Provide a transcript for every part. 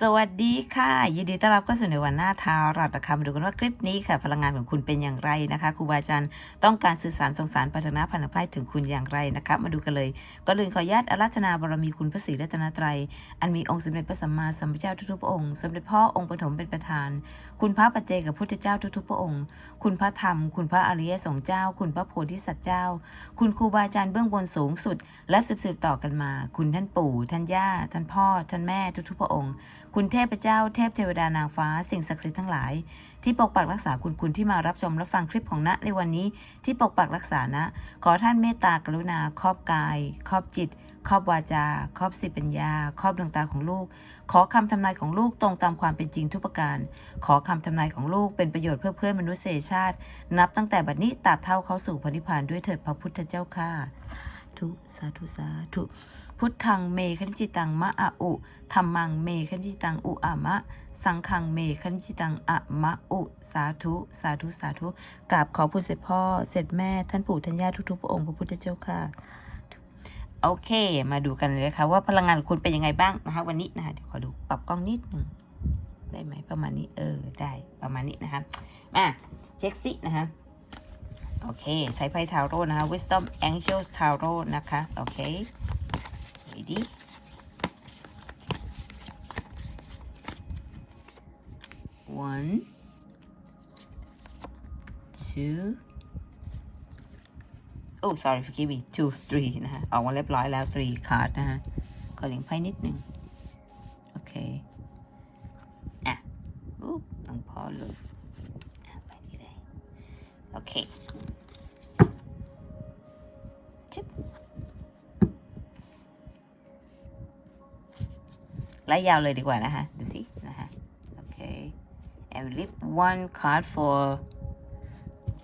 สวัสดีค่ะ ยินดีต้อนรับเข้าสู่ในวันหน้าทารัตนะคะมาดูกันว่าคลิปนี้ค่ะ พลังงานของคุณเป็นอย่างไรนะคะครูบาอาจารย์ต้องการสื่อสารส่งสารปัจนาพันธภัยถึงคุณอย่างไรนะคะมาดูกันเลยก็เลยขออนุญาตอาราธนาบารมีคุณพระศรีรัตนตรัยอันมีองค์สมเด็จพระสัมมาสัมพุทธเจ้าทุกๆพระองค์สมเด็จพ่อองค์ปฐมเป็นประธาน คุณพระปัจเจกับพุทธเจ้าทุกๆพระองค์ คุณพระธรรม คุณพระอริยสงฆ์เจ้า คุณพระโพธิสัตว์เจ้า คุณครูบาอาจารย์เบื้องบนสูงสุด และสืบๆต่อกันมา คุณท่านปู่ ท่านย่าท่านพ่อ ท่านแม่ทุกๆพระองค์คุณเทพเจ้าเทพเทวดานางฟ้าสิ่งศักดิ์สิทธิ์ทั้งหลาย ที่ปกปักรักษาคุณคุณที่มารับชมรับฟังคลิปของณในวันนี้ที่ปกปักรักษานะขอท่านเมตตากรุณาครอบกาย ครอบจิต ครอบวาจา ครอบสิปัญญา ครอบดวงตาของลูก ขอคำทำนายของลูกตรงตามความเป็นจริงทุกประการ ขอคำทำนายของลูกเป็นประโยชน์เพื่อเพื่อนมนุษยชาติ นับตั้งแต่บัดนี้ตราบเท่าเข้าสู่พระนิพพานด้วยเถิดพระพุทธเจ้าค่ะ ทุสาธุสาธุพุทธังเมขันจิตังมะอะอุธรรมังเมขันจิตังอุอะมะ สังฆังเมขันจิตังอะมะอุ สาธุสาธุสาธุกราบขอคุณเสร็จพ่อเสร็จแม่ท่านปู่ท่านย่าทุกๆพระองค์พระพุทธเจ้าค่ะโอเค มาดูกันเลยนะคะว่าพลังงานของคุณเป็นยังไงบ้างนะคะวันนี้นะคะเดี๋ยวขอดูปรับกล้องนิดหนึ่งได้ไหมประมาณนี้เออได้ประมาณนี้นะคะอะเช็คซินะคะ โอเค ใช้ไพ่ทาโร่นะคะ wisdom angels tarot นะคะ โอเค ready one two oh sorry forgive me two three นะฮะออกมาเรียบร้อยแล้ว three card นะฮะขอเลี้ยงไพ่นิดหนึ่งโอเค อะอุ๊บต้องพอเลยไปนี่เลย โอเค ไล่ยาวเลยดีกว่านะคะ ดูสินะคะ โอเค and we leave one card for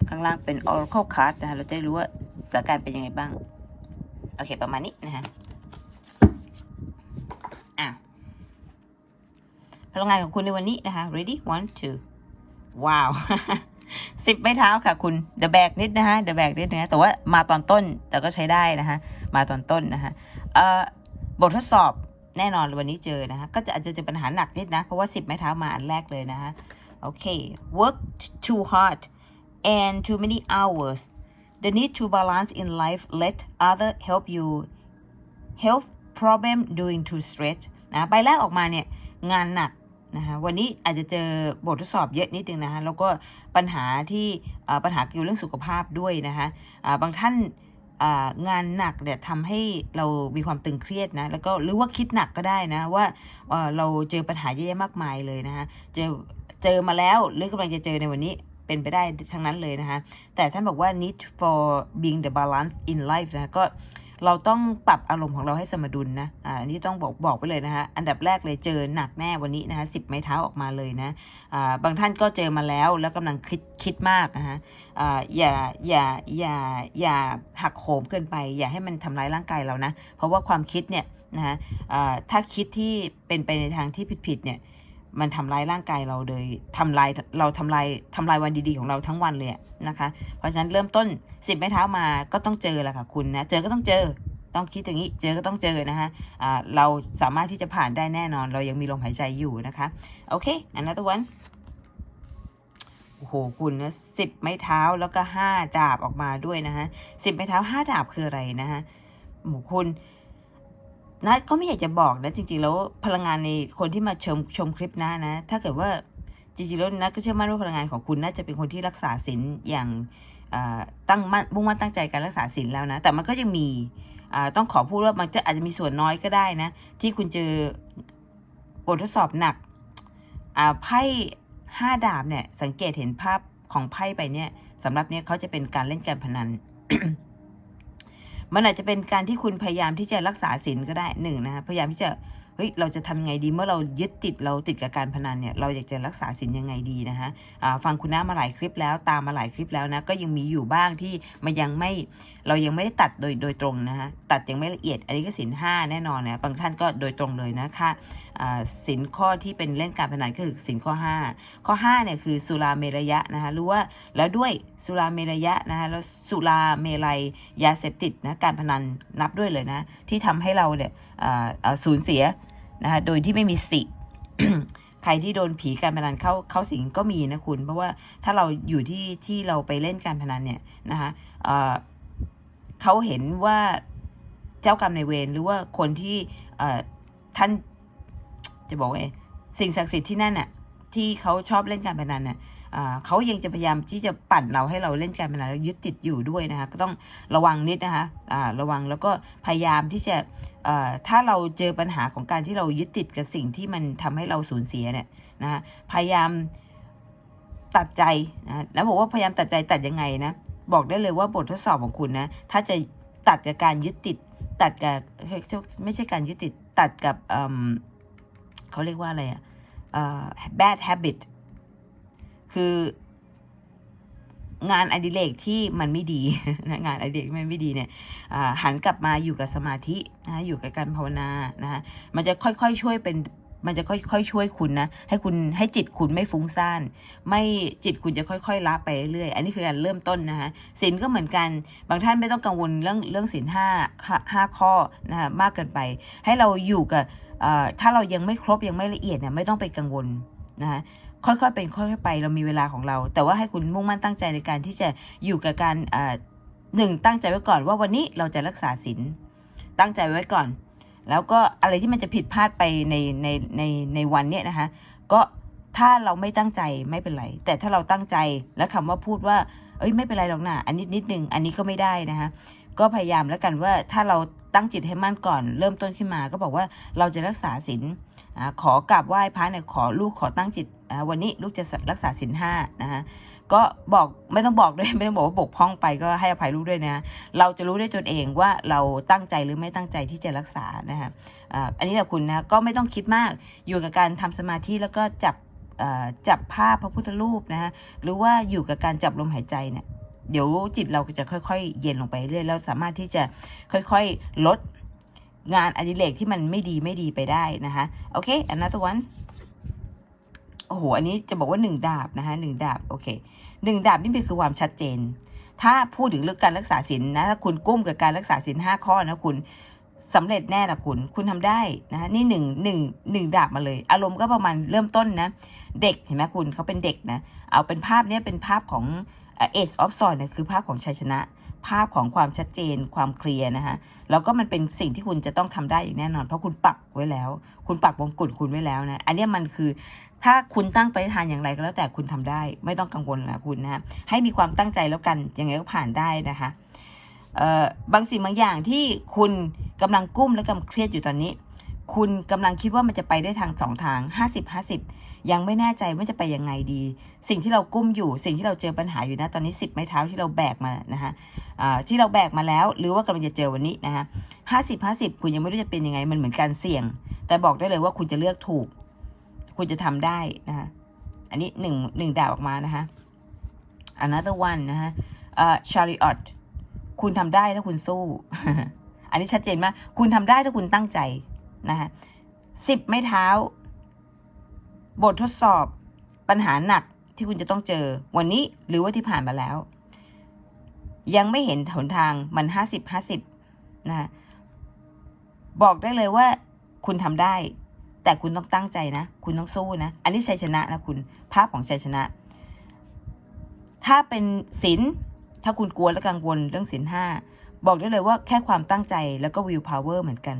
ข้างล่างเป็น oracle card นะคะ เราจะได้รู้ว่าสถานการณ์เป็นยังไงบ้าง โอเค ประมาณนี้นะฮะอะพลังงานของคุณในวันนี้นะคะ ready one two ว้าวสิบไม้เท้าค่ะคุณ the bag นิดนะฮะ the bag นิดนะ แต่ว่ามาตอนต้นแต่ก็ใช้ได้นะคะ มาตอนต้นนะคะเอ่อบททดสอบ แน่นอนวันนี้เจอนะคะก็จะอาจจะเจอปัญหาหนักนิดนะ เพราะว่าสิบไม้เท้ามาอันแรกเลยนะคะโอเค work too hard and too many hours the need to balance in life let other help you health problem doing too stress นะใบแรกออกมาเนี่ยงานหนักนะคะวันนี้อาจจะเจอบททดสอบเยอะนิดนึงนะคะแล้วก็ปัญหาที่ปัญหาเกี่ยวเรื่องสุขภาพด้วยนะคะบางท่าน งานหนักเนี่ยทำให้เรามีความตึงเครียดนะ แล้วก็หรือว่าคิดหนักก็ได้นะ ว่าเอ่อเราเจอปัญหาเยอะแยะมากมายเลยนะคะเจอเจอมาแล้วหรือกำลังจะเจอในวันนี้เป็นไปได้ทั้งนั้นเลยนะคะแต่ท่านบอกว่า need for being the balance in life นะก็ เราต้องปรับอารมณ์ของเราให้สมดุลนะ อ่า อันนี้ต้องบอกบอกไปเลยนะคะ อันดับแรกเลยเจอหนักแน่วันนี้นะคะสิบไม้เท้าออกมาเลยนะ อ่า บางท่านก็เจอมาแล้วแล้วกำลังคิดคิดมากนะคะอ่า อย่า อย่า อย่า อย่าหักโหมเกินไป อย่าให้มันทำร้ายร่างกายเรานะ เพราะว่าความคิดเนี่ยนะคะอ่า ถ้าคิดที่เป็นไปในทางที่ผิดๆเนี่ย มันทำลายร่างกายเราเลยทำลายเราทำลายทำลายวันดีๆของเราทั้งวันเลยนะคะ เพราะฉะนั้นเริ่มต้นสิบไม้เท้ามาก็ต้องเจอแหละค่ะคุณนะเจอก็ต้องเจอ ต้องคิดอย่างนี้เจอก็ต้องเจอนะคะอ่าเราสามารถที่จะผ่านได้แน่นอน เรายังมีลมหายใจอยู่นะคะโอเค another one โอ้โหคุณนะสิบไม้เท้าแล้วก็ห้าดาบออกมาด้วยนะคะสิบไม้เท้าห้าดาบคืออะไรนะคะโอ้โหคุณ นะก็ไม่อยากจะบอกนะ จริง ๆ แล้วพลังงานในคนที่มาชมชมคลิปนะนะ ถ้าเกิดว่าจริงๆแล้วนะก็เชื่อมั่นว่าพลังงานของคุณน่าจะเป็นคนที่รักษาศีลอย่างตั้งมั่นมุ่งมั่นตั้งใจการรักษาศีลแล้วนะ แต่มันก็ยังมีต้องขอพูดว่ามันจะอาจจะมีส่วนน้อยก็ได้นะ ที่คุณเจอบททดสอบหนักไพ่ห้าดาบเนี่ยสังเกตเห็นภาพของไพ่ไปเนี่ยสำหรับเนี่ยเขาจะเป็นการเล่นการพนัน มันอาจจะเป็นการที่คุณพยายามที่จะรักษาศีลก็ได้หนึ่งนะคะพยายามที่จะ ฮ้ยเราจะทำยังไงดีเมื่อเรายึดติดเราติดกับการพนันเนี่ยเราอยากจะรักษาศีลยังไงดีนะคะฟังคุณน้ามาหลายคลิปแล้วตามมาหลายคลิปแล้วนะก็ยังมีอยู่บ้างที่มันยังไม่เรายังไม่ได้ตัดโดยโดยตรงนะคะตัดยังไม่ละเอียดอันนี้ก็ศีลห้าแน่นอนนะบางท่านก็โดยตรงเลยนะคะอ่าศีลข้อที่เป็นเล่นการพนันก็คือศีลข้อห้าข้อห้าเนี่ยคือสุราเมรยะนะคะรู้ว่าแล้วด้วยสุราเมรยะนะคะแล้วสุราเมลัยยาเสพติดนะการพนันนับด้วยเลยนะที่ทำให้เราเนี่ยสูญเสีย นะคะโดยที่ไม่มีสติใครที่โดนผีการพนันเข้าเข้าสิงก็มีนะคุณ เพราะว่าถ้าเราอยู่ที่ที่เราไปเล่นการพนันเนี่ยนะคะเเขาเห็นว่าเจ้ากรรมในเวรหรือว่าคนที่ท่านจะบอกว่าไงสิ่งศักดิ์สิทธิ์ที่นั่นน่ะที่เขาชอบเล่นการพนันน่ะ เขายังจะพยายามที่จะปั่นเราให้เราเล่นการพนันแล้วยึดติดอยู่ด้วยนะคะก็ต้องระวังนิดนะคะระวังแล้วก็พยายามที่จะถ้าเราเจอปัญหาของการที่เรายึดติดกับสิ่งที่มันทำให้เราสูญเสียเนี่ยนะคะพยายามตัดใจนะแล้วบอกว่าพยายามตัดใจตัดยังไงนะบอกได้เลยว่าบททดสอบของคุณนะถ้าจะตัดกับการยึดติด ตัดกับไม่ใช่การยึดติดตัดกับเขาเรียกว่าอะไรอะเอ่อ bad habit คืองานอดิเรกที่มันไม่ดีนะงานอดิเรกมันไม่ดีเนี่ยหันกลับมาอยู่กับสมาธินะอยู่กับการภาวนานะคะมันจะค่อยๆช่วยเป็นมันจะค่อยๆช่วยคุณนะ ให้คุณให้จิตคุณไม่ฟุ้งซ่าน ไม่จิตคุณจะค่อยๆละไปเรื่อย อันนี้คือการเริ่มต้นนะคะศีลก็เหมือนกัน บางท่านไม่ต้องกังวลเรื่องเรื่องศีลห้าห้าข้อนะคะมากเกินไป ให้เราอยู่กับถ้าเรายังไม่ครบยังไม่ละเอียดเนี่ยไม่ต้องไปกังวลนะคะ ค่อยๆเป็นค่อยๆไปเรามีเวลาของเรา แต่ว่าให้คุณมุ่งมั่นตั้งใจในการที่จะอยู่กับการหนึ่งตั้งใจไว้ก่อนว่าวันนี้เราจะรักษาศีลตั้งใจไว้ก่อน แล้วก็อะไรที่มันจะผิดพลาดไปในในในในวันเนี้ยนะคะก็ถ้าเราไม่ตั้งใจไม่เป็นไร แต่ถ้าเราตั้งใจแล้วคำว่าพูดว่า เอ้ยไม่เป็นไรหรอกนะอันนี้นิดนึงอันนี้ก็ไม่ได้นะคะก็พยายามแล้วกันว่าถ้าเราตั้งจิตให้มั่นก่อน เริ่มต้นขึ้นมา ก็บอกว่าเราจะรักษาศีลอ่าขอกราบไหว้พระเนี่ยขอลูกขอตั้งจิต อ่าวันนี้ลูกจะรักษาศีลห้านะคะก็บอกไม่ต้องบอกด้วยไม่ต้องบอกว่าบกพร่องไปก็ให้อภัยลูกด้วยนะเราจะรู้ได้ตนเองว่าเราตั้งใจหรือไม่ตั้งใจที่จะรักษานะคะอันนี้แหละคุณนะก็ไม่ต้องคิดมากอยู่กับการทำสมาธิแล้วก็จับจับภาพพระพุทธรูปนะคะหรือว่าอยู่กับการจับลมหายใจเนี่ยเดี๋ยวจิตเราก็จะค่อยๆ เย็นลงไปเรื่อยแล้วสามารถที่จะค่อยๆลดงานอดิเรกที่มันไม่ดีไม่ดีไปได้นะคะโอเค another one โอ้โห อันนี้จะบอกว่าหนึ่งดาบนะคะหนึ่งดาบ โอเคหนึ่งดาบนี่คือความชัดเจน ถ้าพูดถึงเรื่องการรักษาศีลนะ ถ้าคุณกุ้มกับการรักษาศีลห้าข้อนะคุณสำเร็จแน่ละคุณ คุณทำได้นะนี่หนึ่งหนึ่งหนึ่งดาบมาเลย อารมณ์ก็ประมาณเริ่มต้นนะ เด็กเห็นไหมคุณเขาเป็นเด็กนะ เอาเป็นภาพเนี้ยเป็นภาพของเอสออฟซอนเนี่ยคือภาพของชัยชนะ ภาพของความชัดเจนความเคลียร์นะคะแล้วก็มันเป็นสิ่งที่คุณจะต้องทำได้อย่างแน่นอน เพราะคุณปักไว้แล้ว คุณปักวงกุฎคุณไว้แล้วนะ อันนี้มันคือ ถ้าคุณตั้งไปฏิฐานอย่างไรก็แล้วแต่คุณทำได้ ไม่ต้องกังวลนะคุณนะให้มีความตั้งใจแล้วกันยังไงก็ผ่านได้นะคะบางสิ่งบางอย่างที่คุณกำลังกุ้มและกำลังเครียดอยู่ตอนนี้ คุณกำลังคิดว่ามันจะไปได้ทางสองทาง 50 50 ยังไม่แน่ใจว่าจะไปยังไงดี สิ่งที่เรากุ้มอยู่ สิ่งที่เราเจอปัญหาอยู่นะตอนนี้ 10 ไม้เท้าที่เราแบกมานะคะที่เราแบกมาแล้ว หรือว่ากำลังจะเจอวันนี้นะคะ50 50คุณยังไม่รู้จะเป็นยังไงมันเหมือนการเสี่ยง แต่บอกได้เลยว่าคุณจะเลือกถูก คุณจะทำได้นะคะอันนี้หนึ่งหนึ่งดาบออกมานะคะ another one นะคะเอ่อ chariot คุณทำได้ถ้าคุณสู้ อันนี้ชัดเจนมาก คุณทำได้ถ้าคุณตั้งใจนะคะสิบไม้เท้า บททดสอบปัญหาหนักที่คุณจะต้องเจอ วันนี้หรือว่าที่ผ่านมาแล้ว ยังไม่เห็นหนทางมันห้าสิบห้าสิบนะคะบอกได้เลยว่าคุณทำได้ แต่คุณต้องตั้งใจนะ คุณต้องสู้นะ อันนี้ชัยชนะนะคุณ ภาพของชัยชนะ ถ้าเป็นศีล ถ้าคุณกลัวและกังวลเรื่องศีลห้า บอกได้เลยว่าแค่ความตั้งใจแล้วก็ will power เหมือนกัน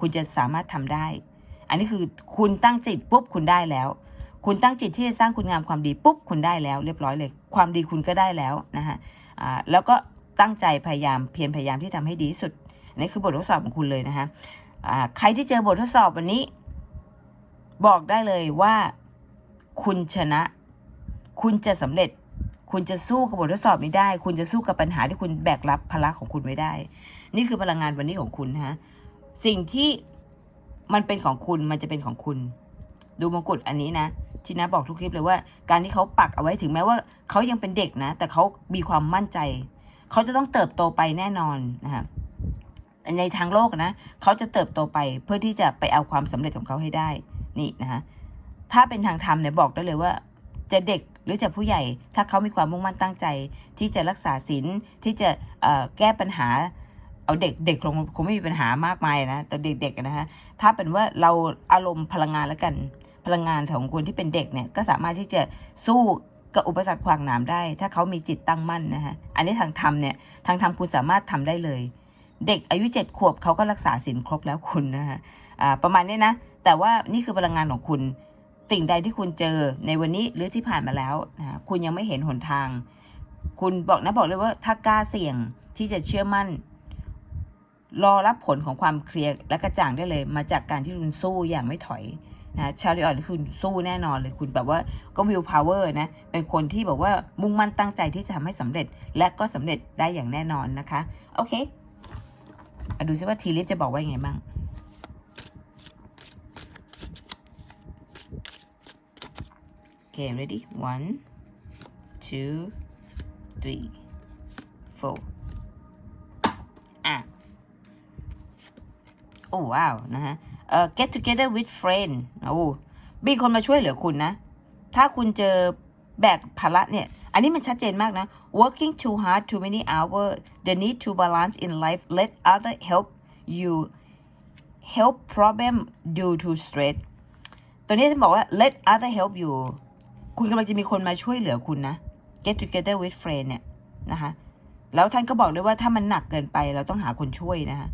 คุณจะสามารถทำได้ อันนี้คือคุณตั้งจิตปุ๊บคุณได้แล้ว คุณตั้งจิตที่จะสร้างคุณงามความดีปุ๊บคุณได้แล้ว เรียบร้อยเลย ความดีคุณก็ได้แล้วนะฮะอ่าแล้วก็ตั้งใจพยายามเพียรพยายามที่ทำให้ดีที่สุด อันนี้คือบททดสอบของคุณเลยนะฮะอ่าใครที่เจอบททดสอบวันนี้ บอกได้เลยว่าคุณชนะ คุณจะสำเร็จ คุณจะสู้กับบททดสอบนี้ได้ คุณจะสู้กับปัญหาที่คุณแบกรับภาระของคุณไว้ได้ นี่คือพลังงานวันนี้ของคุณฮะสิ่งที่มันเป็นของคุณมันจะเป็นของคุณ ดูมงกุฎอันนี้นะที่นะบอกทุกคลิปเลยว่า การที่เขาปักเอาไว้ถึงแม้ว่าเขายังเป็นเด็กนะ แต่เขามีความมั่นใจ เขาจะต้องเติบโตไปแน่นอนนะคะในทางโลกนะ เขาจะเติบโตไปเพื่อที่จะไปเอาความสำเร็จของเขาให้ได้ นี่นะคะถ้าเป็นทางธรรมเนี่ยบอกได้เลยว่า จะเด็กหรือจะผู้ใหญ่ ถ้าเขามีความมุ่งมั่นตั้งใจ ที่จะรักษาศีลที่จะแก้ปัญหา เอาเด็กเด็กคงคงไม่มีปัญหามากมายนะแต่เด็กๆนะฮะถ้าเป็นว่าเราอารมณ์พลังงานแล้วกัน พลังงานของคนที่เป็นเด็กเนี่ยก็สามารถที่จะสู้กับอุปสรรคขวางหนามได้ ถ้าเขามีจิตตั้งมั่นนะฮะอันนี้ทางธรรมเนี่ยทางธรรมคุณสามารถทำได้เลย เด็กอายุเจ็ดขวบเขาก็รักษาศีลครบแล้วคุณนะฮะ ประมาณนี้นะ แต่ว่านี่คือพลังงานของคุณ สิ่งใดที่คุณเจอในวันนี้หรือที่ผ่านมาแล้วนะคุณยังไม่เห็นหนทาง คุณบอกนะบอกเลยว่าถ้ากล้าเสี่ยงที่จะเชื่อมั่น รอรับผลของความเคลียร์และกระจ่างได้เลย มาจากการที่คุณสู้อย่างไม่ถอยนะชาลิออนคุณสู้แน่นอนเลยคุณแบบว่าก็วิวพาวเวอร์นะเป็นคนที่แบบว่ามุ่งมั่นตั้งใจที่จะทำให้สำเร็จ และก็สำเร็จได้อย่างแน่นอนนะคะ โอเคดูซิว่าทีลิฟจะบอกว่ายังไงบ้าง โอเค ready one two three four อะโอ้ว้าวนะฮะเอ่อ get together with friend โอ้มีคนมาช่วยเหลือคุณนะ ถ้าคุณเจอแบกภาระเนี่ย อันนี้มันชัดเจนมากนะ working too hard too many hours the need to balance in life let other help you help problem due to stress ตัวนี้จะบอกว่า let other help you คุณกำลังจะมีคนมาช่วยเหลือคุณนะ get together with friend เนี่ยนะคะแล้วท่านก็บอกด้วยว่าถ้ามันหนักเกินไปเราต้องหาคนช่วยนะคะ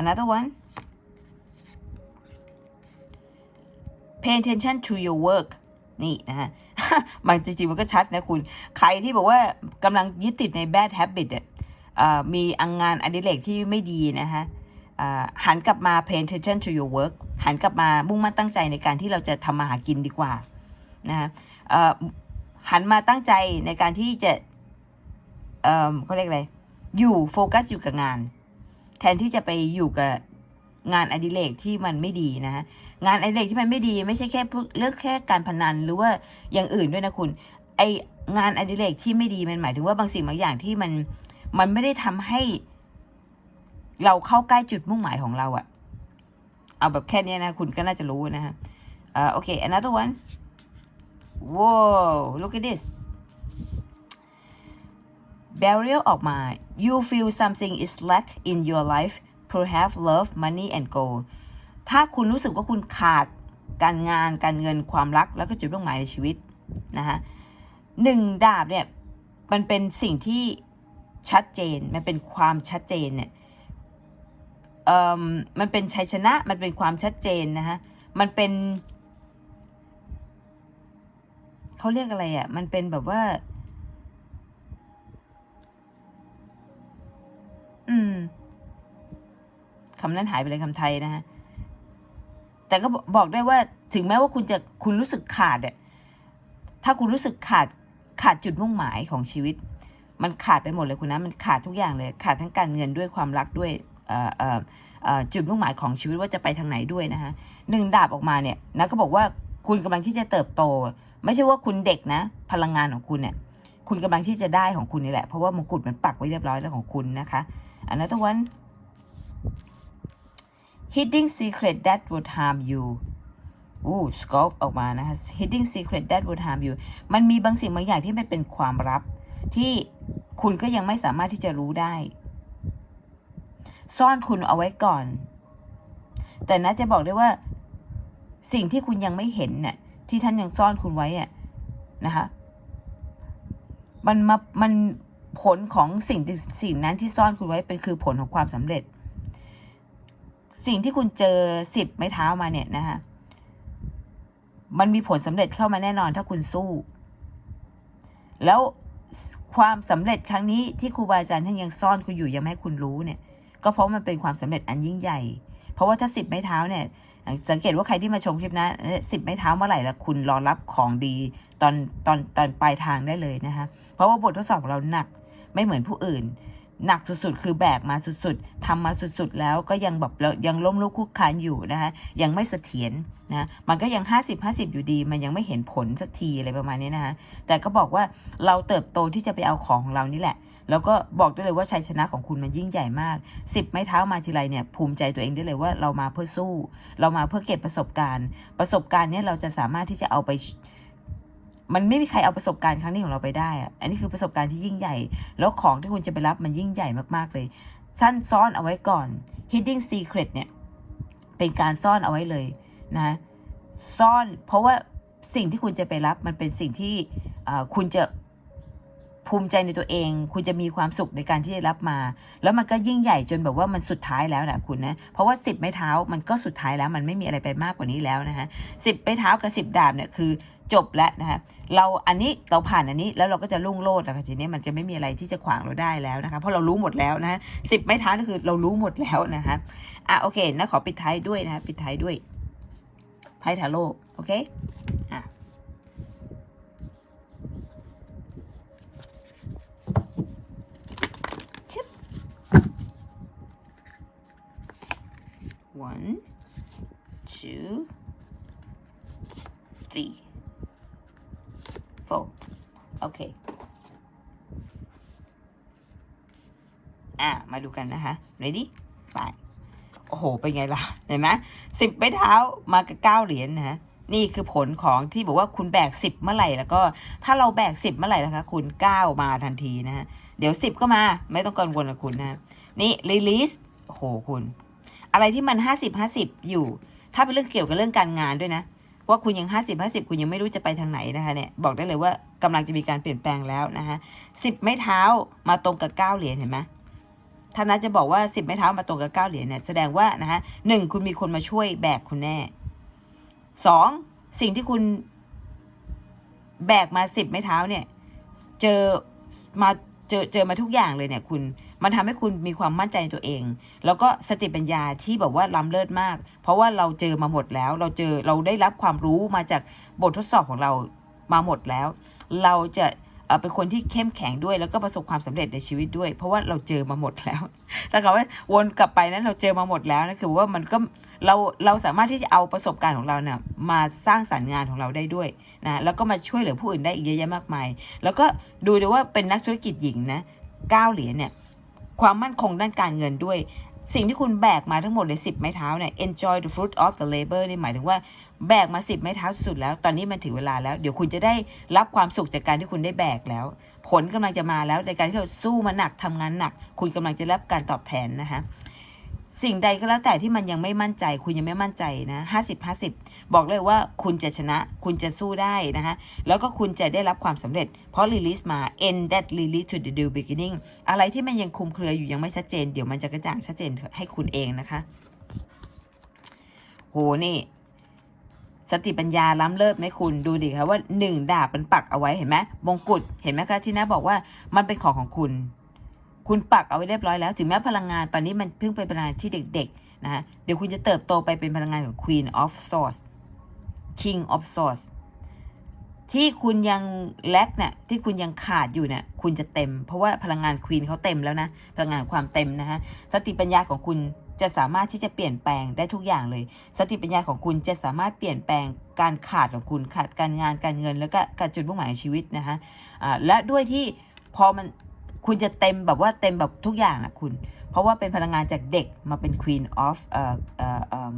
another one pay attention to your work นี่นะฮะมันจริงๆมันก็ชัดนะคุณ ใครที่บอกว่ากำลังยึดติดใน bad habit อะมีอังงานอดิเรกที่ไม่ดีนะฮะหันกลับมา pay attention to your work หันกลับมามุ่งมั่นตั้งใจในการที่เราจะทำมาหากินดีกว่านะฮะ หันมาตั้งใจในการที่จะเอ่อเขาเรียกอะไร อยู่โฟกัสอยู่กับงาน แทนที่จะไปอยู่กับงานอดิเรกที่มันไม่ดีนะฮะงานอดิเรกที่มันไม่ดี ไม่ใช่แค่พวกเรื่องแค่การพนันหรือว่าอย่างอื่นด้วยนะคุณ ไองานอดิเรกที่ไม่ดีมันหมายถึงว่าบางสิ่งบางอย่างที่มันมันไม่ได้ทำให้ เราเข้าใกล้จุดมุ่งหมายของเราอะเอาแบบแค่นี้นะ คุณก็น่าจะรู้นะฮะ เอ่อโอเค another one wow look at this barrier ออกมา you feel something is lack in your life perhaps love money and goal ถ้าคุณรู้สึกว่าคุณขาดการงานการเงินความรักแล้วก็จุดมุ่งหมายในชีวิตนะฮะหนึ่งดาบเนี่ยมันเป็นสิ่งที่ชัดเจน มันเป็นความชัดเจนเนี่ยเอ่อมันเป็นชัยชนะ มันเป็นความชัดเจนนะฮะมันเป็น เขาเรียกอะไรอะ่ะ มันเป็นแบบว่า อืมคำนั้นหายไปเลยคำไทยนะฮะ แต่ก็บอกได้ว่าถึงแม้ว่าคุณจะคุณรู้สึกขาดอะถ้าคุณรู้สึกขาดขาดจุดมุ่งหมายของชีวิต มันขาดไปหมดเลยคุณนะ มันขาดทุกอย่างเลย ขาดทั้งการเงินด้วยความรักด้วยอ่อเอ่อเอ่อจุดมุ่งหมายของชีวิตว่าจะไปทางไหนด้วยนะคะหนึ่งดาบออกมาเนี่ยนะก็บอกว่า คุณกำลังที่จะเติบโต ไม่ใช่ว่าคุณเด็กนะ พลังงานของคุณเนี่ย คุณกำลังที่จะได้ของคุณนี่แหละ เพราะว่ามงกุฎมันปักไว้เรียบร้อยแล้วของคุณนะคะอันนั้นตัววัน hidden secret that would harm you อู้ scope ออกมานะคะ hidden secret that would harm you มันมีบางสิ่งบางอย่างที่มันเป็นความลับ ที่คุณก็ยังไม่สามารถที่จะรู้ได้ ซ่อนคุณเอาไว้ก่อน แต่นะจะบอกได้ว่า สิ่งที่คุณยังไม่เห็นเนี่ยที่ท่านยังซ่อนคุณไว้อะนะคะมันมามันผลของสิ่งสิ่งนั้นที่ซ่อนคุณไว้เป็นคือผลของความสำเร็จ สิ่งที่คุณเจอสิบไม้เท้ามาเนี่ยนะคะมันมีผลสำเร็จเข้ามาแน่นอนถ้าคุณสู้ แล้วความสำเร็จครั้งนี้ที่ครูบาอาจารย์ท่านยังซ่อนคุณอยู่ยังไม่ให้คุณรู้เนี่ย ก็เพราะมันเป็นความสำเร็จอันยิ่งใหญ่ เพราะว่าถ้าสิบไม้เท้าเนี่ย สังเกตว่าใครที่มาชมคลิปนะสิบไม้เท้าเมื่อไหร่ล้วคุณรอรับของดีตอนตอนตอนปลายทางได้เลยนะคะเพราะว่าบททดสอบของเราหนักไม่เหมือนผู้อื่น หนักสุดๆ คือแบกมาสุดๆทำมาสุดๆ แล้วก็ยังแบบยังล้มลุกคลุกคลานอยู่นะคะยังไม่เสถียรนะมันก็ยัง 50 50 อยู่ดี มันยังไม่เห็นผลสักทีอะไรประมาณนี้นะคะแต่ก็บอกว่าเราเติบโตที่จะไปเอาของของเรานี่แหละ แล้วก็บอกได้เลยว่าชัยชนะของคุณมันยิ่งใหญ่มากสิบไม้เท้ามาทีไรเนี่ยภูมิใจตัวเองได้เลยว่าเรามาเพื่อสู้ เรามาเพื่อเก็บประสบการณ์ ประสบการณ์เนี้ยเราจะสามารถที่จะเอาไปมันไม่มีใครเอาประสบการณ์ครั้งนี้ของเราไปได้อะอันนี้คือประสบการณ์ที่ยิ่งใหญ่ แล้วของที่คุณจะไปรับมันยิ่งใหญ่มากๆเลย สั้นซ่อนเอาไว้ก่อน hidden secret เนี่ย เป็นการซ่อนเอาไว้เลยนะ ซ่อน เพราะว่าสิ่งที่คุณจะไปรับมันเป็นสิ่งที่อ่อคุณจะ ภูมิใจในตัวเอง คุณจะมีความสุขในการที่ได้รับมา แล้วมันก็ยิ่งใหญ่จนแบบว่ามันสุดท้ายแล้วนะคุณนะเพราะว่าสิบไม้เท้ามันก็สุดท้ายแล้วมันไม่มีอะไรไปมากกว่านี้แล้วนะฮะสิบไม้เท้ากับสิบดาบเนี่ยคือจบแล้วนะคะเราอันนี้เราผ่านอันนี้แล้วเราก็จะรุ่งโรจน์นะคะทีนี้มันจะไม่มีอะไรที่จะขวางเราได้แล้วนะคะเพราะเรารู้หมดแล้วนะสิบไม้เท้านี่คือเรารู้หมดแล้วนะคะอะโอเคนะขอปิดท้ายด้วยนะคะปิดท้ายด้วยไพ่ทาโร่โอเค One, two, three, four. Okay. อะ มาดูกันนะคะ ready ไปโอ้โห เป็นไงล่ะ เห็นไหมสิบไม้เท้ามากับเก้าเหรียญนะฮะนี่คือผลของที่บอกว่าคุณแบกสิบเมื่อไหร่แล้วก็ ถ้าเราแบกสิบเมื่อไหร่นะคะ คุณเก้ามาทันทีนะฮะ เดี๋ยวสิบก็มา ไม่ต้องกังวลกับคุณนะ นี่ release โอ้โห คุณ อะไรที่มันห้าสิบห้าสิบอยู่ ถ้าเป็นเรื่องเกี่ยวกับเรื่องการงานด้วยนะ ว่าคุณยังห้าสิบห้าสิบคุณยังไม่รู้จะไปทางไหนนะคะเนี่ยบอกได้เลยว่ากำลังจะมีการเปลี่ยนแปลงแล้วนะคะสิบไม้เท้ามาตรงกับเก้าเหรียญเห็นไหมถ้านัทจะบอกว่าสิบไม้เท้ามาตรงกับเก้าเหรียญเนี่ยแสดงว่านะคะหนึ่งคุณมีคนมาช่วยแบกคุณแน่สองสิ่งที่คุณแบกมาสิบไม้เท้าเนี่ย เจอมาเจอเจอมาทุกอย่างเลยเนี่ย คุณ มันทำให้คุณมีความมั่นใจในตัวเอง แล้วก็สติปัญญาที่แบบว่าล้ำเลิศมาก เพราะว่าเราเจอมาหมดแล้ว เราเจอเราได้รับความรู้มาจากบททดสอบของเรามาหมดแล้ว เราจะเป็นคนที่เข้มแข็งด้วยแล้วก็ประสบความสำเร็จในชีวิตด้วย เพราะว่าเราเจอมาหมดแล้วแต่คำว่าวนกลับไปนั้นเราเจอมาหมดแล้วนะคือว่ามันก็เราเราสามารถที่จะเอาประสบการณ์ของเราเนี่ยมาสร้างสรรค์งานของเราได้ด้วยนะแล้วก็มาช่วยเหลือผู้อื่นได้อีกเยอะแยะมากมาย แล้วก็ดูดูว่าเป็นนักธุรกิจหญิงนะเก้าเหรียญเนี่ย ความมั่นคงด้านการเงินด้วย สิ่งที่คุณแบกมาทั้งหมดเลยสิบไม้เท้าเนี่ย enjoy the fruit of the labor นี่หมายถึงว่าแบกมาสิบไม้เท้าสุดแล้ว ตอนนี้มันถึงเวลาแล้ว เดี๋ยวคุณจะได้รับความสุขจากการที่คุณได้แบกแล้ว ผลกำลังจะมาแล้วในการที่เราสู้มาหนักทำงานหนัก คุณกำลังจะรับการตอบแทนนะคะ สิ่งใดก็แล้วแต่ที่มันยังไม่มั่นใจ คุณยังไม่มั่นใจนะห้าสิบห้าสิบบอกเลยว่าคุณจะชนะ คุณจะสู้ได้นะคะแล้วก็คุณจะได้รับความสำเร็จ เพราะ release มา end that release to the new beginning อะไรที่มันยังคลุมเครืออยู่ยังไม่ชัดเจน เดี๋ยวมันจะกระจ่างชัดเจนให้คุณเองนะคะโหนี่สติปัญญาล้ำเลิศไหมคุณดูดิคะว่าหนึ่งดาบมันปักเอาไว้เห็นไหมมงกุฎเห็นไหมคะที่น้าบอกว่ามันเป็นของของคุณ คุณปักเอาไว้เรียบร้อยแล้ว ถึงแม้พลังงานตอนนี้มันเพิ่งเป็นพลังงานที่เด็กๆนะเดี๋ยวคุณจะเติบโตไปเป็นพลังงานของ Queen of Swords King of Swords ที่คุณยังแลกเนี่ยที่คุณยังขาดอยู่เนี่ยคุณจะเต็ม เพราะว่าพลังงานควีนเขาเต็มแล้วนะ พลังงานความเต็มนะฮะสติปัญญาของคุณจะสามารถที่จะเปลี่ยนแปลงได้ทุกอย่างเลย สติปัญญาของคุณจะสามารถเปลี่ยนแปลงการขาดของคุณขาดการงานการเงิน แล้วก็การจุดมุ่งหมายชีวิตนะฮะอ่าและด้วยที่พอมัน คุณจะเต็มแบบว่าเต็มแบบทุกอย่างนะคุณ เพราะว่าเป็นพลังงานจากเด็กมาเป็น Queen of เอ่อเอ่อเอ่อ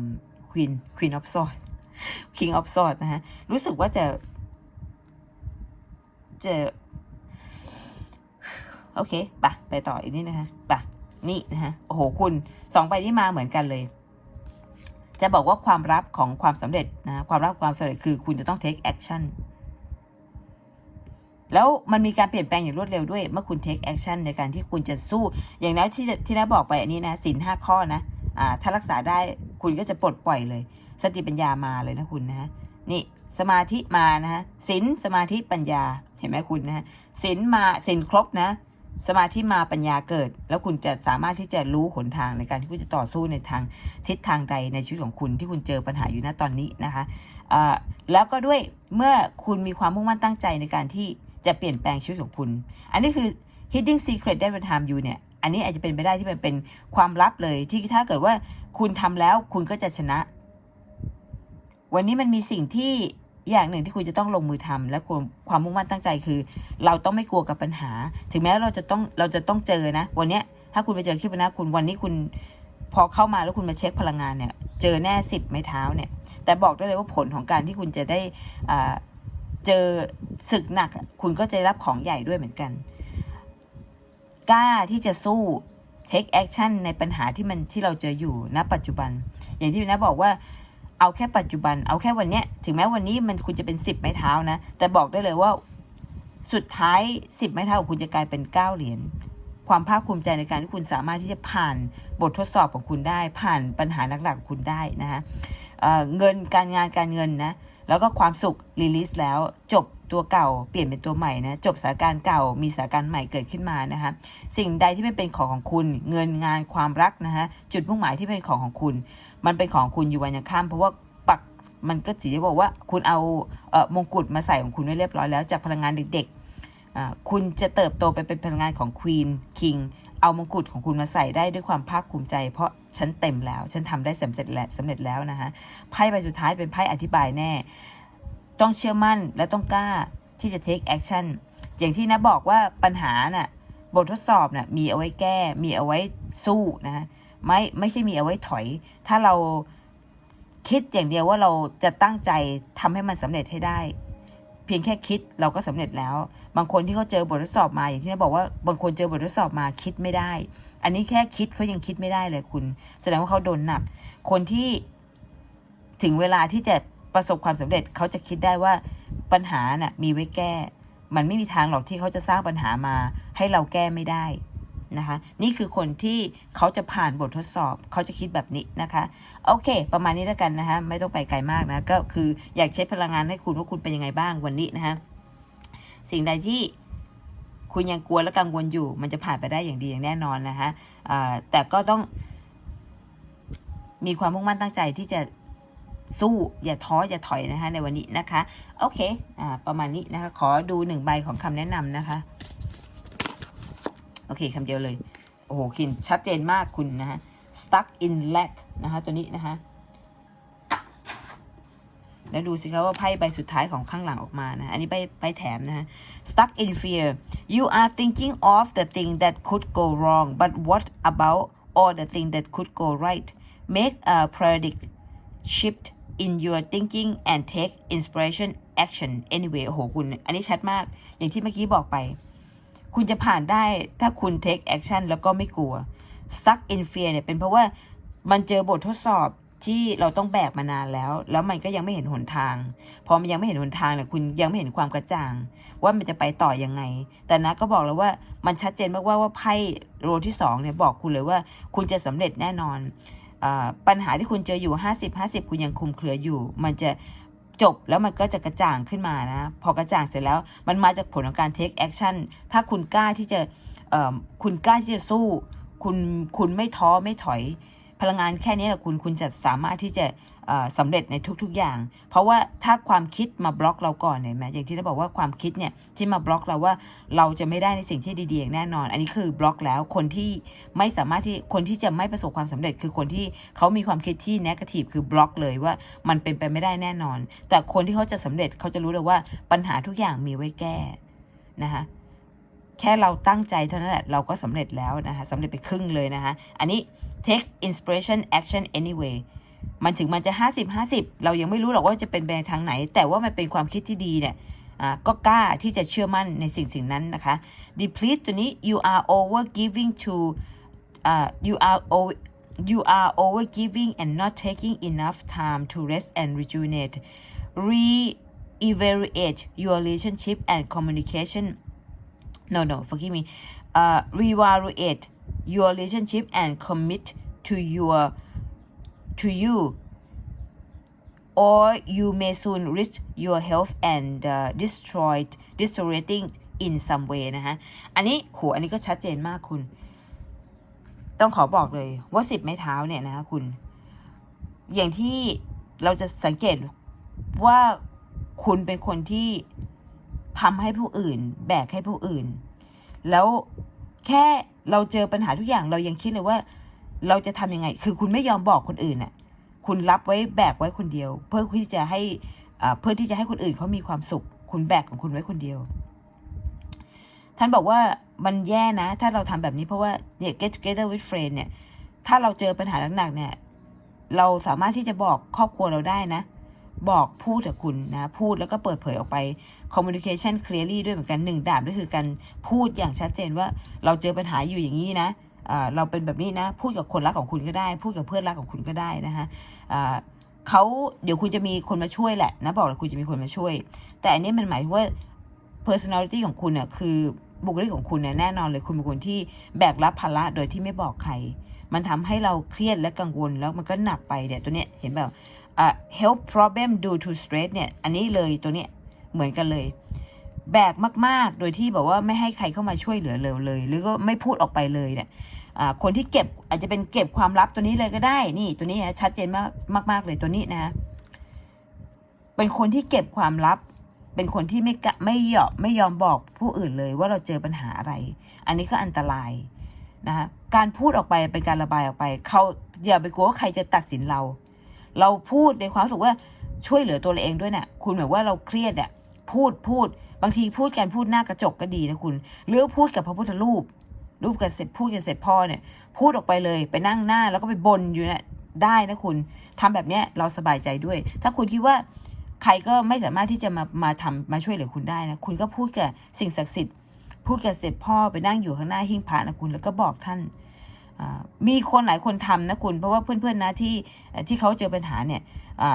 Queen Queen of Swords King of Swords นะฮะ รู้สึกว่าจะจอโอเคปะไปต่ออีกนิดนะคะปะนี่นะฮะ โอ้โห คุณสองใบนี้มาเหมือนกันเลย จะบอกว่าความลับของความสำเร็จนะ ความลับความสำเร็จคือคุณจะต้อง take action แล้วมันมีการเปลี่ยนแปลงอย่างรวดเร็วด้วย เมื่อคุณ take action ในการที่คุณจะสู้ อย่างนั้นที่ที่น้าบอกไปอันนี้นะสินห้าข้อนะอ่าถ้ารักษาได้คุณก็จะปลดปล่อยเลย สติปัญญามาเลยนะคุณนะนี่สมาธิมานะฮะศีลสมาธิปัญญาเห็นไหมคุณนะฮะศีลมาศีลครบนะ สมาธิมาปัญญาเกิด แล้วคุณจะสามารถที่จะรู้หนทางในการที่คุณจะต่อสู้ในทางทิศทางใดในชีวิตของคุณที่คุณเจอปัญหาอยู่ณตอนนี้นะคะแล้วก็ด้วยเมื่อคุณมีความมุ่งมั่นตั้งใจในการที่ จะเปลี่ยนแปลงชีวิตของคุณ อันนี้คือ hidden secret that will time you เนี่ย อันนี้อาจจะเป็นไปได้ที่มันเป็นความลับเลย ที่ถ้าเกิดว่าคุณทำแล้วคุณก็จะชนะ วันนี้มันมีสิ่งที่อย่างหนึ่งที่คุณจะต้องลงมือทำและความความมุ่งมั่นตั้งใจคือ เราต้องไม่กลัวกับปัญหา ถึงแม้เราจะต้องเราจะต้องเจอนะ วันนี้ถ้าคุณไปเจอคลิปนะคุณวันนี้คุณพอเข้ามาแล้วคุณมาเช็คพลังงานเนี่ย เจอแน่สิบไม้เท้าเนี่ย แต่บอกได้เลยว่าผลของการที่คุณจะได้อ่า เจอศึกหนัก คุณก็จะรับของใหญ่ด้วยเหมือนกัน กล้าที่จะสู้ take action ในปัญหาที่มันที่เราเจออยู่ณปัจจุบัน อย่างที่นะบอกว่าเอาแค่ปัจจุบัน เอาแค่วันเนี้ย ถึงแม้วันนี้มันคุณจะเป็นสิบไม้เท้านะ แต่บอกได้เลยว่าสุดท้ายสิบไม้เท้าของคุณจะกลายเป็นเก้าเหรียญ ความภาคภูมิใจในการที่คุณสามารถที่จะผ่านบททดสอบของคุณได้ ผ่านปัญหาหลักๆของคุณได้นะคะเเงินการงานการเงินนะ แล้วก็ความสุขรีลิสแล้วจบตัวเก่าเปลี่ยนเป็นตัวใหม่นะจบสถานการณ์เก่ามีสถานการณ์ใหม่เกิดขึ้นมานะคะสิ่งใดที่ไม่เป็นของของคุณ เงินงานความรักนะคะจุดมุ่งหมายที่เป็นของของคุณ มันเป็นของคุณอยู่วันยังข้ามเพราะว่าปักมันก็จีจะบอกว่าคุณเอาเอ่อมงกุฎมาใส่ของคุณไว้เรียบร้อยแล้วจากพลังงานเด็กๆคุณจะเติบโตไปเป็นพลังงานของควีนคิง เอามงกุฎของคุณมาใส่ได้ด้วยความภาคภูมิใจ เพราะฉันเต็มแล้ว ฉันทำได้สำเร็จแล้วสำเร็จแล้วนะคะไพ่ใบสุดท้ายเป็นไพ่อธิบายแน่ ต้องเชื่อมั่นและต้องกล้าที่จะ take action อย่างที่นะบอกว่าปัญหาน่ะบททดสอบน่ะมีเอาไว้แก้ มีเอาไว้สู้นะคะไม่ไม่ใช่มีเอาไว้ถอย ถ้าเราคิดอย่างเดียวว่าเราจะตั้งใจทำให้มันสำเร็จให้ได้ เพียงแค่คิดเราก็สำเร็จแล้ว บางคนที่เขาเจอบททดสอบมาอย่างที่นะบอกว่าบางคนเจอบททดสอบมาคิดไม่ได้ อันนี้แค่คิดเขายังคิดไม่ได้เลยคุณ แสดงว่าเขาโดนหนัก คนที่ถึงเวลาที่จะประสบความสำเร็จเขาจะคิดได้ว่าปัญหาน่ะมีไว้แก้ มันไม่มีทางหรอกที่เขาจะสร้างปัญหามาให้เราแก้ไม่ได้ นะคะ นี่คือคนที่เขาจะผ่านบททดสอบ เขาจะคิดแบบนี้นะคะ โอเค ประมาณนี้แล้วกันนะคะ ไม่ต้องไปไกลมากนะ ก็คืออยากใช้พลังงานให้คุณว่าคุณเป็นยังไงบ้างวันนี้นะคะ สิ่งใดที่คุณยังกลัวและกังวลอยู่ มันจะผ่านไปได้อย่างดีอย่างแน่นอนนะคะแต่ก็ต้อง มีความมุ่งมั่นตั้งใจที่จะสู้อย่าท้ออย่าถอยนะคะในวันนี้นะคะ โอเคอประมาณนี้นะคะ ขอดูหนึ่งใบของคำแนะนำนะคะ โอเคคำเดียวเลย โอ้โหคินชัดเจนมากคุณนะคะ stuck in lack นะคะตัวนี้นะคะแล้วดูสิคะว่าไพ่ใบสุดท้ายของข้างหลังออกมานะ อันนี้ใบใบแถมนะฮะ stuck in fear you are thinking of the thing that could go wrong but what about all the thing that could go right make a predict shift in your thinking and take inspiration action anyway โอ้โหคุณ อันนี้ชัดมาก อย่างที่เมื่อกี้บอกไป คุณจะผ่านได้ถ้าคุณ take action แล้วก็ไม่กลัว stuck in fear เนี่ยเป็นเพราะว่ามันเจอบททดสอบที่เราต้องแบกมานานแล้ว แล้วมันก็ยังไม่เห็นหนทาง พอมันยังไม่เห็นหนทางเนี่ยคุณยังไม่เห็นความกระจ่าง ว่ามันจะไปต่อยังไง แต่นะก็บอกแล้วว่ามันชัดเจนมากว่าว่าไพ่โรที่สองเนี่ยบอกคุณเลยว่า คุณจะสำเร็จแน่นอนอปัญหาที่คุณเจออยู่ 50 50 คุณยังคลุมเครืออยู่ มันจะ จบแล้วมันก็จะกระจ่างขึ้นมานะ พอกระจ่างเสร็จแล้วมันมาจากผลของการ take action ถ้าคุณกล้าที่จะเออคุณกล้าที่จะสู้ คุณคุณไม่ท้อไม่ถอย พลังงานแค่นี้แหละคุณคุณจะสามารถที่จะ สำเร็จในทุกๆอย่าง เพราะว่าถ้าความคิดมาบล็อกเราก่อนเห็นไหมอย่างที่เราบอกว่าความคิดเนี่ยที่มาบล็อกเราว่าเราจะไม่ได้ในสิ่งที่ดีๆอย่างแน่นอน อันนี้คือบล็อกแล้วคนที่ไม่สามารถที่คนที่จะไม่ประสบความสำเร็จ คือคนที่เขามีความคิดที่ negative คือบล็อกเลยว่ามันเป็นไปไม่ได้แน่นอน แต่คนที่เขาจะสำเร็จเขาจะรู้เลยว่าปัญหาทุกอย่างมีไว้แก้นะคะแค่เราตั้งใจเท่านั้นแหละ เราก็สำเร็จแล้วนะคะสำเร็จไปครึ่งเลยนะคะ อันนี้ take inspiration action anyway มันถึงมันจะ 50 50 เรายังไม่รู้หรอกว่าจะเป็นไปในทางไหน แต่ว่ามันเป็นความคิดที่ดีเนี่ยอ่าก็กล้าที่จะเชื่อมั่นในสิ่งสิ่งนั้นนะคะ deplete ตัวนี้ you are over giving to อ่า you are over you are over giving and not taking enough time to rest and rejuvenate re-evaluate your relationship and communication no no forgive me uh, reevaluate your relationship and commit to your to you or you may soon risk your health and uh, destroy destroying in some way นะฮะอันนี้โหอันนี้ก็ชัดเจนมากคุณ ต้องขอบอกเลยว่าสิบไม้เท้าเนี่ยนะคะคุณ อย่างที่เราจะสังเกตว่าคุณเป็นคนที่ทำให้ผู้อื่น แบกให้ผู้อื่น แล้วแค่เราเจอปัญหาทุกอย่างเรายังคิดเลยว่า เราจะทำยังไง คือคุณไม่ยอมบอกคนอื่นน่ะ คุณรับไว้แบกไว้คนเดียว เพื่อที่จะให้เพื่อที่จะให้คนอื่นเขามีความสุข คุณแบกของคุณไว้คนเดียว ท่านบอกว่ามันแย่นะ ถ้าเราทำแบบนี้เพราะว่าเนี่ย get together with friend เนี่ย ถ้าเราเจอปัญหาหนักๆเนี่ย เราสามารถที่จะบอกครอบครัวเราได้นะ บอกพูดกับคุณนะ พูดแล้วก็เปิดเผยออกไป communication clearly ด้วยเหมือนกันหนึ่งดาบก็คือการพูดอย่างชัดเจนว่าเราเจอปัญหาอยู่อย่างนี้นะ เราเป็นแบบนี้นะพูดกับคนรักของคุณก็ได้พูดกับเพื่อนรักของคุณก็ได้นะคะเขาเดี๋ยวคุณจะมีคนมาช่วยแหละนะบอกเลยคุณจะมีคนมาช่วย แต่อันนี้มันหมายว่า personality ของคุณเนี่ยคือบุคลิกของคุณเนี่ยแน่นอนเลยคุณเป็นคนที่แบกรับภาระโดยที่ไม่บอกใคร มันทำให้เราเครียดและกังวลแล้วมันก็หนักไปเนี่ยตัวเนี้ยเห็นแบบอ่า health problem due to stress เนี่ยอันนี้เลยตัวเนี้ยเหมือนกันเลย แบกมาก ๆ โดยที่แบบว่าไม่ให้ใครเข้ามาช่วยเหลือเลยเลย หรือก็ไม่พูดออกไปเลยเนี่ย คนที่เก็บอาจจะเป็นเก็บความลับตัวนี้เลยก็ได้ นี่ตัวนี้นะชัดเจนมากมากเลยตัวนี้นะ เป็นคนที่เก็บความลับ เป็นคนที่ไม่กะไม่ยอมไม่ยอมบอกผู้อื่นเลยว่าเราเจอปัญหาอะไร อันนี้ก็อันตรายนะคะการพูดออกไปเป็นการระบายออกไป เขาอย่าไปกลัวว่าใครจะตัดสินเรา เราพูดในความรู้สึกว่าช่วยเหลือตัวเราเองด้วยเนี่ยคุณแบบว่าเราเครียดเนี่ยพูดพูด บางทีพูดการพูดหน้ากระจกก็ดีนะคุณหรือพูดกับพระพุทธรูป รูปกับเสร็จพูดกับเสร็จพ่อเนี่ยพูดออกไปเลยไปนั่งหน้าแล้วก็ไปบนอยู่เนี่ยได้นะคุณทำแบบเนี้ยเราสบายใจด้วย ถ้าคุณคิดว่าใครก็ไม่สามารถที่จะมามาทำมาช่วยเหลือคุณได้นะคุณก็พูดกับสิ่งศักดิ์สิทธิ์พูดกับเสร็จพ่อไปนั่งอยู่ข้างหน้าหิ้งพระนะคุณแล้วก็บอกท่านมีคนหลายคนทำนะคุณ เพราะว่าเพื่อนๆนะที่ที่เขาเจอปัญหาเนี่ย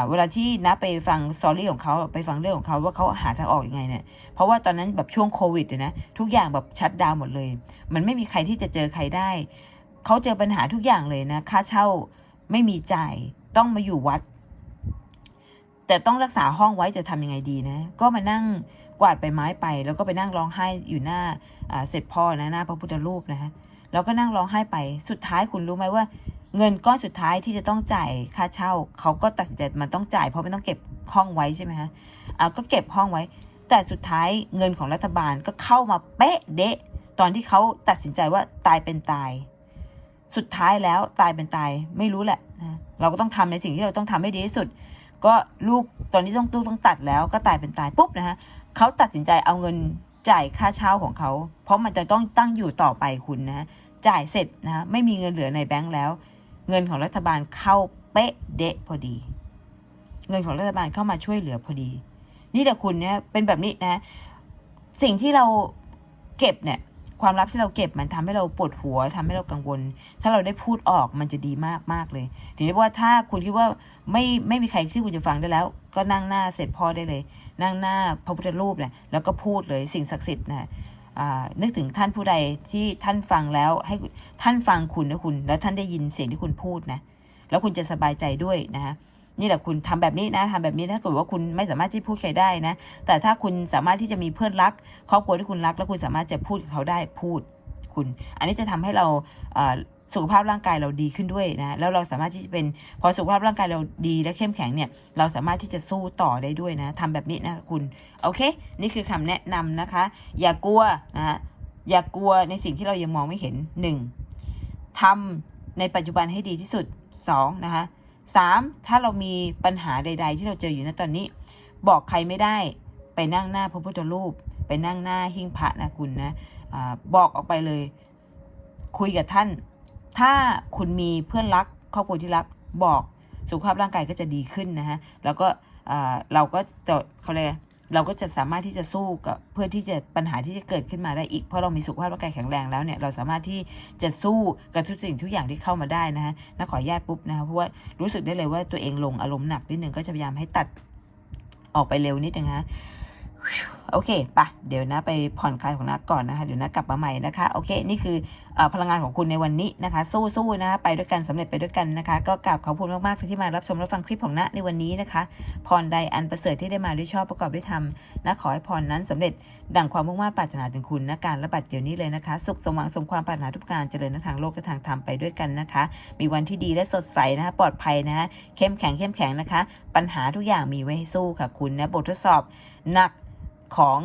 เวลาที่นะไปฟังสตอรี่ของเขาไปฟังเรื่องของเขาว่าเขาหาทางออกยังไงเนี่ยเพราะว่าตอนนั้นแบบช่วงโควิดเนี่ยนะทุกอย่างแบบชัดดาวหมดเลย มันไม่มีใครที่จะเจอใครได้เขาเจอปัญหาทุกอย่างเลยนะค่าเช่าไม่มีจ่ายต้องมาอยู่วัด แต่ต้องรักษาห้องไว้จะทำยังไงดีนะ ก็มานั่งกวาดใบไม้ไป แล้วก็ไปนั่งร้องไห้อยู่หน้าอ่าเสร็จพ่อนะหน้าพระพุทธรูปนะฮะแล้วก็นั่งร้องไห้ไปสุดท้ายคุณรู้ไหมว่า เงินก้อนสุดท้ายที่จะต้องจ่ายค่าเช่า เขาก็ตัดสินใจมันต้องจ่าย เพราะไมันต้องเก็บห้องไว้ใช่ไหมฮะอ่าก็เก็บห้องไว้ แต่สุดท้ายเงินของรัฐบาลก็เข้ามาเป๊ะเดะตอนที่เขาตัดสินใจว่าตายเป็นตาย สุดท้ายแล้วตายเป็นตายไม่รู้แหละนะเราก็ต้องทำในสิ่งที่เราต้องทำให้ดีที่สุด ก็ลูกตอนนี้ต้องลูกต้องตัดแล้วก็ตายเป็นตายปุ๊บนะฮะเขาตัดสินใจเอาเงินจ่ายค่าเช่าของเขา เพราะมันจะต้องตั้งอยู่ต่อไปคุณนะจ่ายเสร็จนะฮะไม่มีเงินเหลือในแบงก์แล้ว เงินของรัฐบาลเข้าเป๊ะเดะพอดี เงินของรัฐบาลเข้ามาช่วยเหลือพอดี นี่แต่คุณเนี่ยเป็นแบบนี้นะ สิ่งที่เราเก็บเนี่ยความลับที่เราเก็บมันทำให้เราปวดหัวทำให้เรากังวล ถ้าเราได้พูดออกมันจะดีมากมากเลยถึงได้ว่าถ้าคุณคิดว่าไม่ไม่มีใครที่คุณจะฟังได้แล้ว ก็นั่งหน้าเสร็จพ่อได้เลย นั่งหน้าพระพุทธรูปเนี่ยแล้วก็พูดเลยสิ่งศักดิ์สิทธิ์นะ นึกถึงท่านผู้ใดที่ท่านฟังแล้วให้ท่านฟังคุณนะคุณ แล้วท่านได้ยินเสียงที่คุณพูดนะแล้วคุณจะสบายใจด้วยนะฮะนี่แหละคุณทำแบบนี้นะทำแบบนี้ถ้าเกิดว่าคุณไม่สามารถที่พูดใครได้นะ แต่ถ้าคุณสามารถที่จะมีเพื่อนรัก ครอบครัวที่คุณรัก แล้วคุณสามารถจะพูดกับเขาได้พูดคุณ อันนี้จะทำให้เราเอ่อ สุขภาพร่างกายเราดีขึ้นด้วยนะแล้วเราสามารถที่จะเป็นพอสุขภาพร่างกายเราดีและเข้มแข็งเนี่ยเราสามารถที่จะสู้ต่อได้ด้วยนะทำแบบนี้นะคุณโอเค นี่คือคำแนะนำนะคะ อย่ากลัวนะอย่ากลัวในสิ่งที่เรายังมองไม่เห็นหนึ่งทำในปัจจุบันให้ดีที่สุดสองนะคะสามถ้าเรามีปัญหาใด ๆ ที่เราเจออยู่ณตอนนี้ บอกใครไม่ได้ไปนั่งหน้าพระพุทธรูป ไปนั่งหน้าหิ้งพระนะคุณนะอาบอกออกไปเลย คุยกับท่าน ถ้าคุณมีเพื่อนรักครอบครัวที่รักบอกสุขภาพร่างกายก็จะดีขึ้นนะฮะแล้วก็อ่าเราก็จะเขาเรียกเราก็จะสามารถที่จะสู้กับเพื่อที่จะปัญหาที่จะเกิดขึ้นมาได้อีก เพราะเรามีสุขภาพร่างกายแข็งแรงแล้วเนี่ยเราสามารถที่จะสู้กับทุกสิ่งทุกอย่างที่เข้ามาได้นะฮะน่าขอญาตปุ๊บนะคะเพราะว่ารู้สึกได้เลยว่าตัวเองลงอารมณ์หนักนิดนึงก็จะพยายามให้ตัดออกไปเร็วนิดนึงนะ โอเคปะเดี๋ยวนะไปผ่อนคลายของนักก่อนนะคะ เดี๋ยวนะกลับมาใหม่นะคะ โอเค นี่คืออพลังงานของคุณในวันนี้นะคะ สู้ๆนะคะไปด้วยกันสำเร็จไปด้วยกันนะคะ ก็กราบขอบคุณมากๆที่มารับชมรับฟังคลิปของณในวันนี้นะคะ พรใดอันประเสริฐที่ได้มาด้วยชอบประกอบด้วยธรรมนะขอให้พรนั้นสำเร็จดังความมุ่งมั่นปรารถนาถึงคุณนะการระบัดเดี๋ยวนี้เลยนะคะ สุขสมหวังสมความปรารถนาทุกการเจริญทางโลกและทางธรรมไปด้วยกันนะคะ มีวันที่ดีและสดใสนะคะปลอดภัยนะคะเข้มแข็งเข้มแข็งนะคะ ปัญหาทุกอย่างมีไว้ให้สู้ค่ะคุณนะบททดสอบหนัก ของ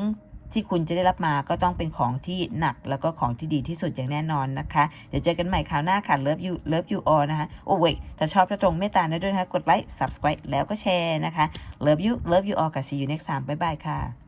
ที่คุณจะได้รับมาก็ต้องเป็นของที่หนักแล้วก็ของที่ดีที่สุดอย่างแน่นอนนะคะ เดี๋ยวเจอกันใหม่คราวหน้าค่ะ Love you Love you all นะคะ โอ้เว้ยถ้าชอบพระตรงเมตตานะด้วยนะคะ กดไลค์ subscribe แล้วก็แชร์นะคะ Love you Love you all กับ see you next time บ๊ายบายค่ะ